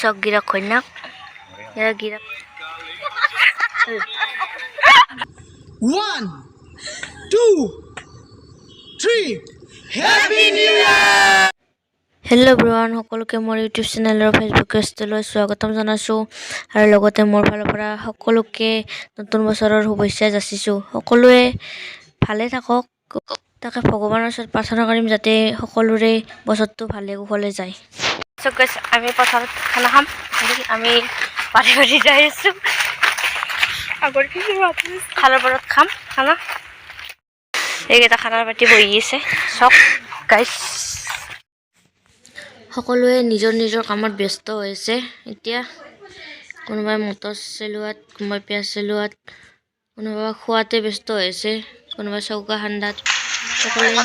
চক গিৰাক কন্যাক এ গিৰাক One, two, three. Happy New Year! Hello' ব্ৰৱান সকলোকে মোৰ ইউটিউব চেনেলৰ ফেচবুক পেজটোলৈ স্বাগতম জনাইছোঁ। আৰু লগতে মোৰ ফালৰ পৰা সকলোকে নতুন বছৰৰ শুভেচ্ছা যাচিছোঁ। সকলোৱে ভালে থাকক। তাকে ভগৱানৰ ওচৰত প্ৰাৰ্থনা কৰিম যাতে সকলোৰে বছৰটো ভালে কুশলে যায়। চব গাইছ আমি পথাৰত খানা খাম। আমি পাৰি পাৰি যাই আছোঁ। আগৰ খালৰ পাৰত খাম। খানা? এইকেইটা খানাৰ পাতি বহি আছে। চব গাইছ সকলোৱে নিজৰ নিজৰ কামত ব্যস্ত হৈছে এতিয়া কোনোবাই মটৰ চলোৱাত কোনোবাই পিঁয়াজ চলোৱাত কোনোবাই খোৱাতে ব্যস্ত হৈছে কোনোবাই চৌকা খান্দাত Hello.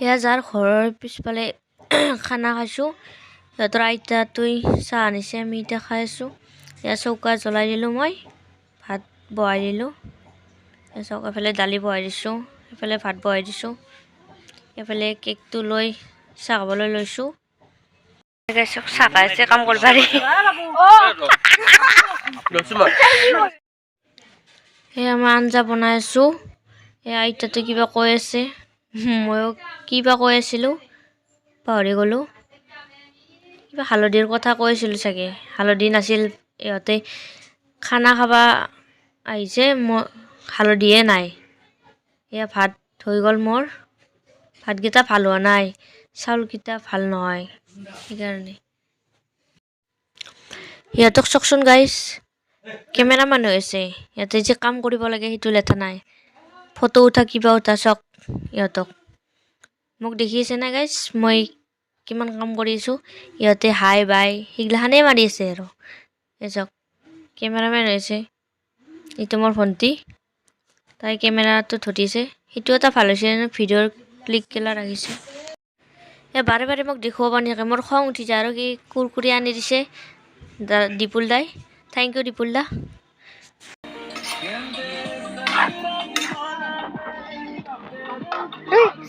এয়া যাৰ ঘৰৰ পিছফালে খানা খাইছোঁ। সিহঁতৰ আইতা তুই চাহ আনিছে আমি এতিয়া খাই আছোঁ। এয়া চৌকা জ্বলাই দিলোঁ মই ভাত বহাই দিলোঁ। চাওক এফালে দালি বহাই দিছোঁ এফালে ভাত বহাই দিছোঁ। এফালে কেকটো লৈ চাহ খাবলৈ লৈছোঁ চাহ খাই আছে কাম কৰিব মই আঞ্জা বনাই আছোঁ। এই আইতাটো কিবা কৈ আছে। ময়ো কিবা কৈ আছিলোঁ। পাহৰি গ'লোঁ। কিবা হালধিৰ কথা কৈ আছিলোঁ চাগে। হালধি নাছিল ইহঁতে খানা খাবা আহিছে মই হালধিয়ে নাই। এয়া ভাত হৈ গ'ল মোৰ। ভাতকেইটা ভাল হোৱা নাই চাউলকেইটা ভাল নহয় সেইকাৰণে। সিহঁতক চাওকচোন গাইছ কেমেৰামান হৈ আছে। সিহঁতে যে কাম কৰিব লাগে সেইটো লেঠা নাই। ফটো উঠা কিবা উঠা চাওক ইহঁতক। মোক দেখি আছে না গাইছ মই কিমান কাম কৰি আছোঁ। ইহঁতে হাই বাই সেইগিলাখানেই মাৰি আছে আৰু। চাওক কেমেৰামেন হৈছে এইটো মোৰ ভণ্টি। তাই কেমেৰাটো ধৰিছে। সেইটো এটা ভালো হৈছে ভিডিঅ'ৰ ক্লিকগিলা ৰাখিছে এই বাৰে বাৰে মোক দেখুৱাব নিদিয়ে মোৰ খং উঠি যায় আৰু কি কুৰকুৰি আনি দিছে দীপুল দাই। থেংক ইউ দীপুল দা।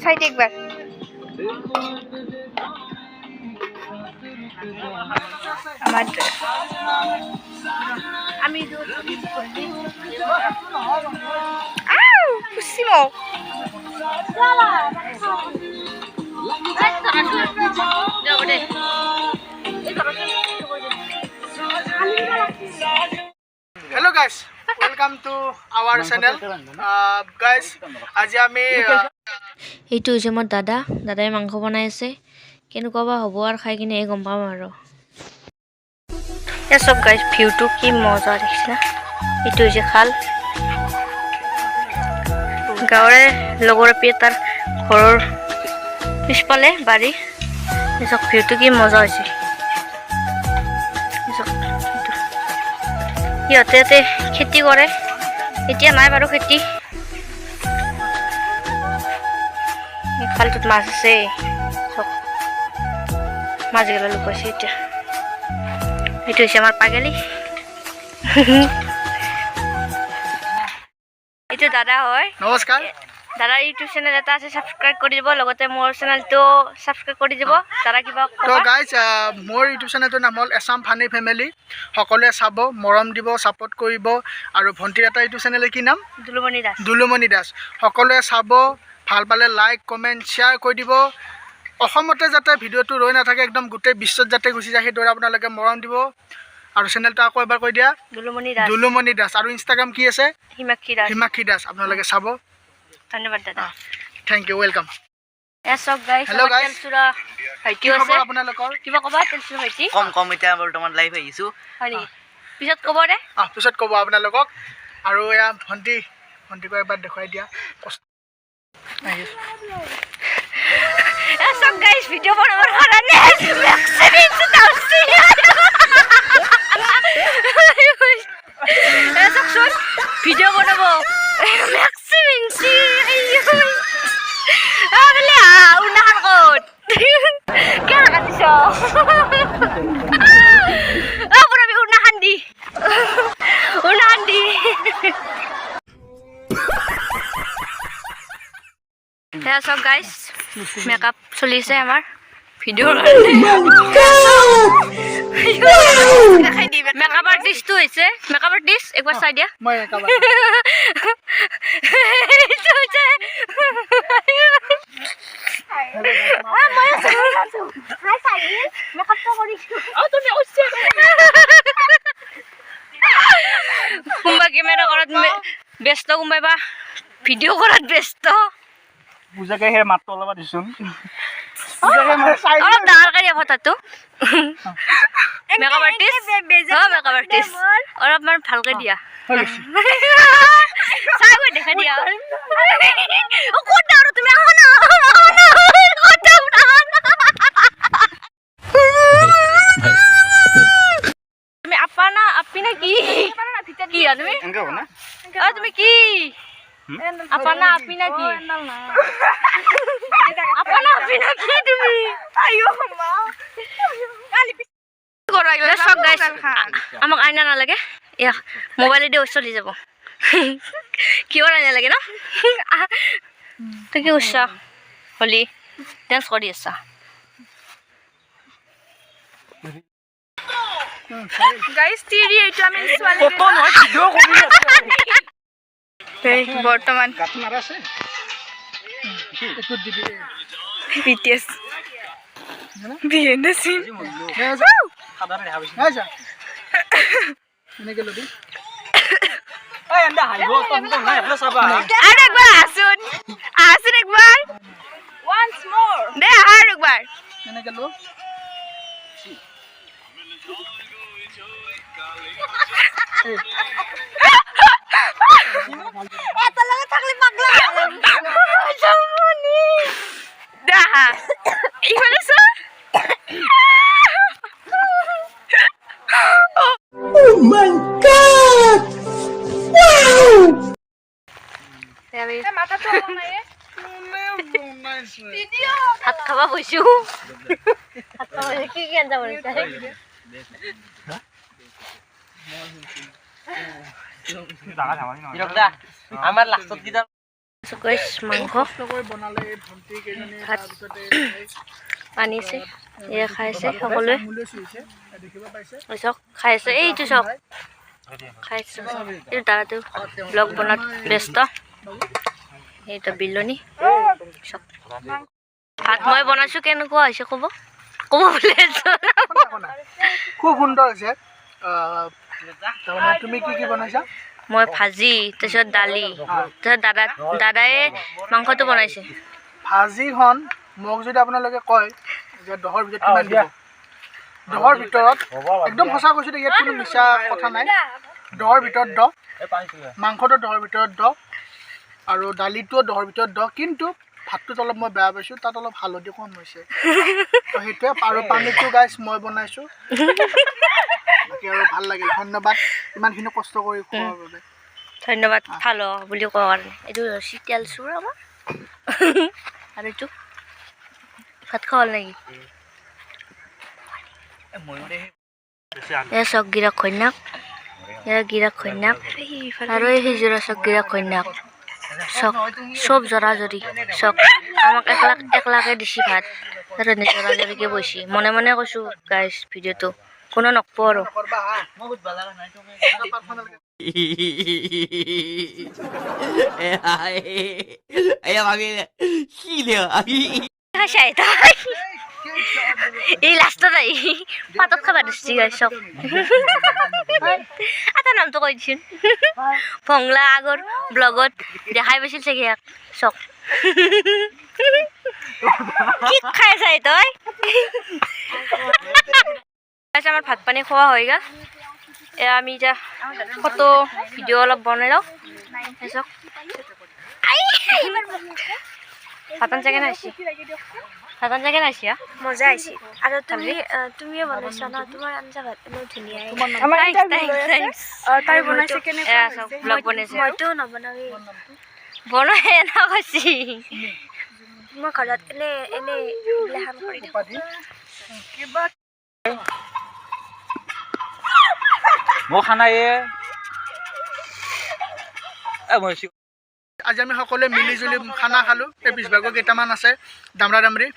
সাইড একবার আমার আমি Hello guys, welcome to our channel. Uh, guys, আজি আমি uh, এইটো হৈছে মোৰ দাদা দাদাই মাংস বনাই আছে কেনেকুৱা বা হ'ব আৰু খাই কিনে গম পাম আৰু। এ চব গাইজ ভিউটো কি মজা দেখিছা এইটো হৈছে খাল। গাঁৱৰে লগৰ আপী এটাৰ ঘৰৰ পিছফালে বাৰী। এই চাওক ভিউটো কি মজা হৈছে এই। সিহঁতে ইয়াতে খেতি কৰে। এতিয়া নাই বাৰু খেতি। এই খালটোত মাছ আছে। মাছগিলা লুকাইছে এতিয়া এইটো হৈছে আমাৰ পাগেলি। এইটো দাদা হয়। নমস্কাৰ দাদাৰ ইউটিউব চেনেল এটা আছে ছাবস্ক্ৰাইব কৰি দিব লগতে মোৰ চেনেলটো ছাবস্ক্ৰাইব কৰি দিব। দাদা কিবা তো? গাইজ মোৰ ইউটিউব চেনেলটোৰ নাম হ'ল এছাম ফানি ফেমিলি সকলোৱে চাব মৰম দিব ছাপোৰ্ট কৰিব। আৰু ভণ্টিৰ এটা ইউটিউব চেনেলৰ কি নাম? দুলুমণি দাস। দুলুমণি দাস। সকলোৱে চাব ভালো পালে লাইক কমেণ্ট শ্বেয়াৰ কৰি দিব। অসমতে যাতে ভিডিঅ'টো ৰৈ নাথাকে একদম গোটেই বিশ্বত যাতে গুচি যায় সেইদৰে আপোনালোকে মৰম দিব। আৰু চেনেলটো আকৌ এবাৰ কৈ দিয়া। দুলুমণি দাস। দুলুমণি দাস। আৰু ইনষ্টাগ্ৰাম কি আছে? হিমাক্ষী দাস। হিমাক্ষী দাস। আপোনালোকে চাব। ধন্যবাদ দাদা। থেংক ইউ ৱেলকাম কিবা live Eso guys, video por amor a la NES. Me accidente tan Eso sos video por amor. Me accidente. Ah, bela, una hargot. ¿Qué la gatiso? Ah, por mí una handi. Una handi. Yeah, so guys, makeup চলিছে আমাৰ। ভিডিঅ'ৰ makeup আৰ্টিষ্টটো হৈছে। Makeup artist একবাৰ চাই দিয়া। কোনোবা camera কৰাত ব্যস্ত কোনোবাই বা ভিডিঅ' কৰাত ব্যস্ত। বুজাকে সেই মাতটো মানে চাই অলপ ডাঙৰকে দিয়া ফটাটো মেকআপ আৰ্টিষ্ট অ মেকআপ আৰ্টিষ্ট অলপমান ভালকে দিয়া। চাই গৈ দেখা দিয়া। ক'ত আৰু তুমি? আহা না। তুমি আপা না আপি না কি? তুমি? অ তুমি কি? আপা না আপি না। আপা না আপি না তুমি? এ, চাওক আমাক আইনা নালাগে এয়া মোবাইলেদি চলি যাব। কিয় আইনা লাগে ন? কি কৰিছ হলি ডান্স কৰি আছা। তিৰি এইটো আমি ছোৱালী নহয় ভিডিঅ' কৰি বৰ্তমান গাঁত মাৰা আছে? এইটোত দিবি বি টি এছ বিহেন্দ সিং এই যা। এই যা। এনেকে ল'বি আৰু একবাৰ আহচোন আহচোন একবাৰ ওৱান্স দে আহা আৰু একবাৰ এনেকে ভাত খাব ভাত খাব কি কি আঞ্জা বনাইছা আমাৰ লাষ্টত কি যাম? So guys, মাংস। পানী আছে এয়া খাইছে সকলোৱে। চাওক খাই আছে এইটো চাওক খাইছে এইটো দাদাটো ব্লগ বনোৱাত ব্যস্ত। এইটো বিলনি। চাওক। ভাত মই বনাইছোঁ কেনেকুৱা হৈছে ক'ব? ক'ব বুলি। খুব সুন্দৰ হৈছে। আহ, তাৰমানে তুমি কি কি বনাইছা? মই ভাজি তাৰপিছত দালি। তাৰপিছত দাদা দাদাই মাংসটো বনাইছে। ভাজিখন মোক যদি আপোনালোকে কয় যে দহৰ ভিতৰত কিমান দিব? দহৰ ভিতৰত একদম সঁচা কৈছোঁ ইয়াত কোনো মিছা কথা নাই। দহৰ ভিতৰত দহ মাংসটো দহৰ ভিতৰত দহ আৰু দালিটোও দহৰ ভিতৰত দহ কিন্তু ভাতটোত অলপ মই বেয়া পাইছোঁ তাত অলপ হালধি কম হৈছে। তো সেইটোৱে আৰু পানীটো গাইছ মই বনাইছোঁ। বাকী আৰু ভাল লাগিল ধন্যবাদ। ইমানখিনি কষ্ট কৰি খোৱাৰ বাবে। ধন্যবাদ ভাল বুলি কোৱাৰ কাৰণে। এইটো ৰছী তেল চোৰ আমাৰ। আৰু এইটো ভাত হ'ল নেকি? এয়া চক গিৰা কন্যাক। এয়া গিৰা কন্যাক। আৰু এই সিজোৰা চক গিৰা কন্যাক। চব জৰা জৰি চক আমাক একলাক একলাকে দিছি ভাত। আৰু এনে বসি মনে মনে কৈছোঁ গাইছ ভিডিঅ'টো কোনো নকব আৰু এই আহি পাতত খাবা দিছি গাই চক এটা নামটো কৈ দিছোন? ভংলা আগৰ ব্লগত দেখাই পাইছিল চাগে ইয়াক। চক কি খাই চাই তই? আমাৰ ভাত পানী খোৱা হৈ গ'ল এয়া আমি এতিয়া ফটো, ভিডিঅ' অলপ বনাই লওঁ। চাওক ভাত আঞ্জা কেনে আঞ্জা কেনে আহিছে মজা আহিছে আৰু তুমি তুমিয়ে বনাইছা ন? তোমাৰ আঞ্জা ভাত এনেও thanks, thanks. তাই বনাইছে চাওক ব্লগ বনাইছে। মইতো নবনাওৱেই। বনাই এনা কৈছি। মই ঘৰত এনে এনে এইগিলাখান কৰি উপাধি? Mo আজি আমি সকলোৱে মিলিজুলি খানা খালোঁ। এই পিছভাগৰ কেইটামান আছে দামৰা দামৰি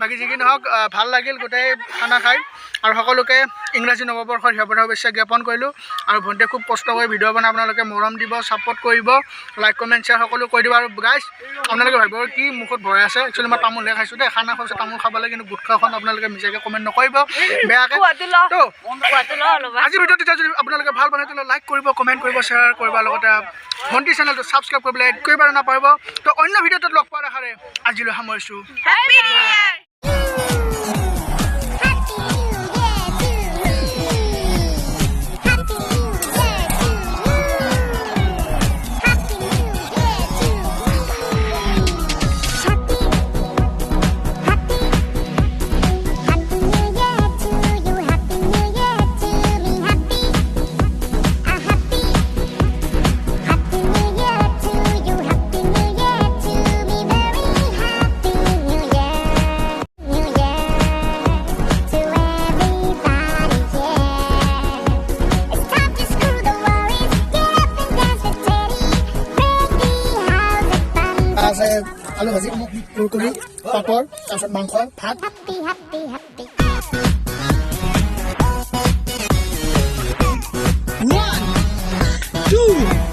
বাকী যিকি নহওক ভালো লাগিল, গোটেই খানা খাই। আৰু সকলোকে ইংৰাজী নৱবৰ্ষৰ হিয়াপৰা শুভেচ্ছা জ্ঞাপন কৰিলোঁ আৰু ভণ্টিয়ে খুব কষ্ট কৰি ভিডিঅ' বনাই আপোনালোকে মৰম দিব ছাপৰ্ট কৰিব লাইক কমেণ্ট শ্বেয়াৰ সকলো কৰি দিব। আৰু গাইজ আপোনালোকে ভাবিব কি মুখত ভৰাই আছে? একচুৱেলি মই তামোলহে খাইছোঁ দেই। খানা পিছত তামোল খাব লাগে কিন্তু গুটখাখন আপোনালোকে মিছাকৈ কমেণ্ট নকৰিব। বেয়াকৈ তো ভিডিঅ'ত তেতিয়া যদি আপোনালোকে ভাল বনাই তেতিয়াহ'লে লাইক কৰিব কমেণ্ট কৰিব শ্বেয়াৰ কৰিব লগতে ভণ্টি চেনেলটো ছাবস্ক্ৰাইব কৰিবলৈ একেবাৰে নাপাৰিব তো অন্য ভিডিঅ'টোত লগ পোৱাৰ আশাৰে আজিলৈ সামৰিছোঁ। তাৰপিছত আলু ভাজি কুৰকুৰি পাপৰ তাৰপিছত মাংস ভাত One, two.